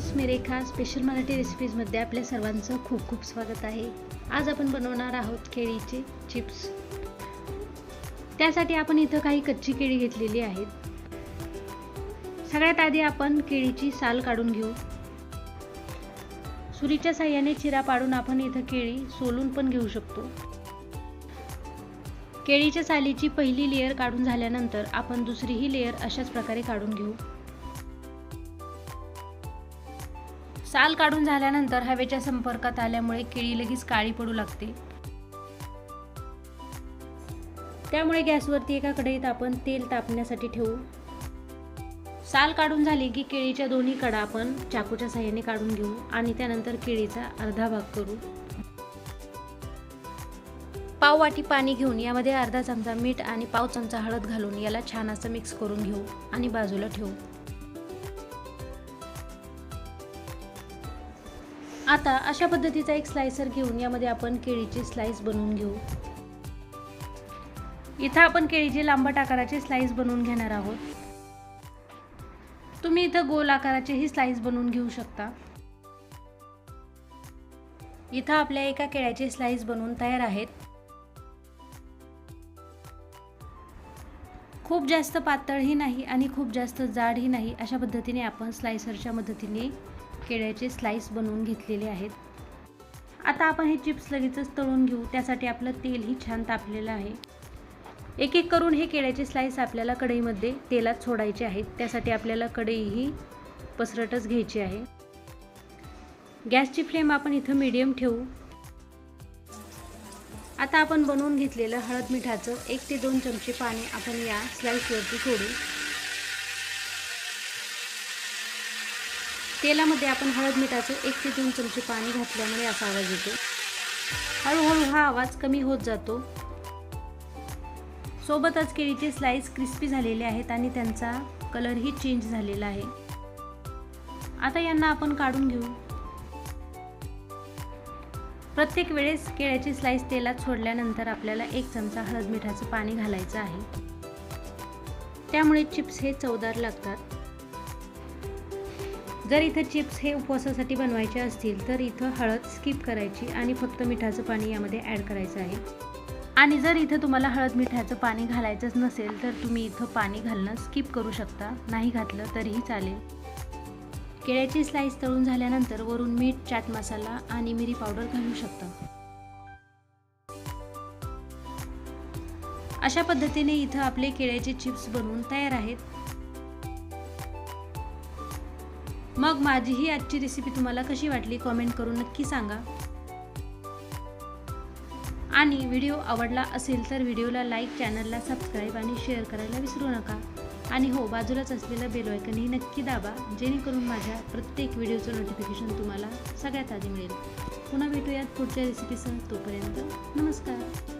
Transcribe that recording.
Friends मी special Marathi रेसिपीजमध्ये आपल्या सर्वांचं खूप खूप स्वागत आहे. आज आपण बनवणार आहोत केळीचे चिप्स त्यासाठी आपण इथं काही कच्ची केळी घेतलेली आहेत. सगळ्यात आधी आपण केळीची साल काढून घेऊ. सुरीच्या साह्याने चिरा पाडून आपण इथं केळी सोलून पण घेऊ शकतो. केळीच्या सालीची पहिली लेअर काढून झाल्यानंतर आपण दुसरीही लेअर अशाच प्रकारे काढून घेऊ. साल काढून झाल्यानंतर हवेच्या संपर्कात आल्यामुळे केळी लगेच काळी पडू लागते. त्यामुळे गॅसवरती एका कढईत आपण तेल तापण्यासाठी ठेवू. साल काढून झाली की केळीच्या दोन्ही कडा आपण चाकूच्या साह्याने काढून घेऊ आणि त्यानंतर केळीचा अर्धा भाग करू. पाव वाटी पाणी घेऊन यामध्ये अर्धा चमचा मीठ आणि पाव चमचा हळद घालून याला छान असं मिक्स करून घेऊ आणि बाजूला ठेवू. आता अशा पद्धतीचा एक स्लायसर घेऊन यामध्ये आपण केळीचे स्लाईस बनवून घेऊ. इथं आपण केळीचे लांबट आकाराचे स्लाईस बनवून घेणार आहोत. तुम्ही इथं गोल आकाराचेही स्लाईस बनवून घेऊ शकता. इथं आपल्या एका केळ्याचे स्लाईस बनवून तयार आहेत. खूप जास्त पातळही नाही आणि खूप जास्त जाडही नाही अशा पद्धतीने आपण स्लायसरच्या मदतीने केळ्याचे स्लाइस बनवून घेतलेले आहेत. आता आपण हे चिप्स लगेचच तळून घेऊ. त्यासाठी आपलं तेलही छान तापलेलं आहे. एक एक करून हे केळ्याचे स्लाइस आपल्याला कढईमध्ये तेलात सोडायचे आहेत. त्यासाठी आपल्याला कढई पसरटच घ्यायची आहे. गॅसची फ्लेम आपण इथं मीडियम ठेवू. आता आपण बनवून घेतलेलं हळद मिठाचं एक ते दोन चमचे पाणी आपण या स्लाइसवरती सोडू. तेलामध्ये आपण हळद मिठाचं एक ते दोन चमचे पाणी घातल्यामुळे असा आवाज येतो. हळूहळू हा आवाज कमी होत जातो. सोबतच केळीचे स्लाइस क्रिस्पी झालेले आहेत आणि त्यांचा कलरही चेंज झालेला आहे. आता यांना आपण काढून घेऊ. प्रत्येक वेळेस केळ्याची स्लाइस तेलात सोडल्यानंतर आपल्याला एक चमचा हळद मिठाचं पाणी घालायचं आहे. त्यामुळे चिप्स हे चवदार लागतात. जर इथं चिप्स हे उपवासासाठी बनवायचे असतील तर इथं हळद स्किप करायची आणि फक्त मिठाचं पाणी यामध्ये ॲड करायचं आहे. आणि जर इथं तुम्हाला हळद मिठाचं पाणी घालायचंच नसेल तर तुम्ही इथं पाणी घालणं स्किप करू शकता. नाही घातलं तरीही चालेल. केळ्याची स्लाईस तळून झाल्यानंतर वरून मीठ चाट मसाला आणि मिरी पावडर घालू शकता. अशा पद्धतीने इथं आपले केळ्याचे चिप्स बनवून तयार आहेत. मग माझी ही आजची रेसिपी तुम्हाला कशी वाटली कॉमेंट करून नक्की सांगा. आणि व्हिडिओ आवडला असेल तर व्हिडिओला लाईक चॅनलला सबस्क्राईब आणि शेअर करायला विसरू नका. आणि हो बाजूलाच असलेलं बेल आयकनही नक्की दाबा जेणेकरून माझ्या प्रत्येक व्हिडिओचं नोटिफिकेशन तुम्हाला सगळ्यात आधी मिळेल. पुन्हा भेटूयात पुढच्या रेसिपीसह तोपर्यंत नमस्कार.